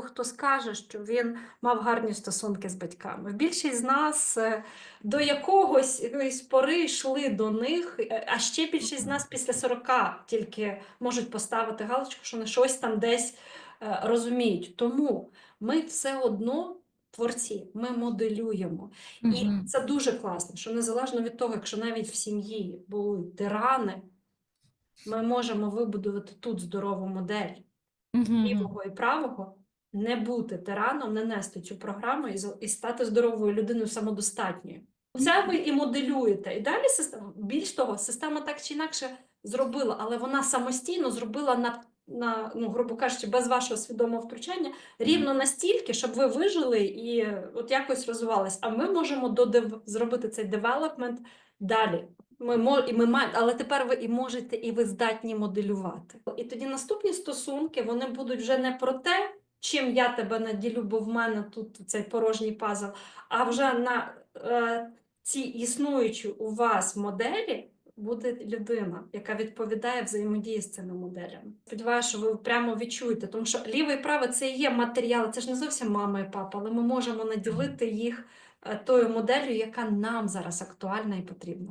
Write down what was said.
рідко хто скаже, що він мав гарні стосунки з батьками. Більшість з нас е, до якогось якоїсь пори йшли до них, е, а ще більшість з нас після 40 тільки можуть поставити галочку, що вони щось там десь е, розуміють. Тому ми все одно творці, ми моделюємо. І це дуже класно, що незалежно від того, якщо навіть в сім'ї були тирани, ми можемо вибудувати тут здорову модель лівого і правого, не бути тираном, не нести цю програму і, і стати здоровою людиною самодостатньою. Це ви і моделюєте. І далі система, більш того, система так чи інакше зробила, але вона самостійно зробила на, на ну, грубо кажучи, без вашого свідомого втручання рівно настільки, щоб ви вижили і от якось розвивались. А ми можемо додев... зробити цей девелопмент далі. Ми мо... і ми маємо, але тепер ви і можете, і ви здатні моделювати. І тоді наступні стосунки вони будуть вже не про те, чим я тебе наділю, бо в мене тут цей порожній пазл, а вже на е, цій існуючій у вас моделі буде людина, яка відповідає взаємодії з цими моделями. Сподіваюся, що ви прямо відчуєте, тому що ліве і праве це є матеріали, це ж не зовсім мама і папа, але ми можемо наділити їх е, тою моделлю, яка нам зараз актуальна і потрібна.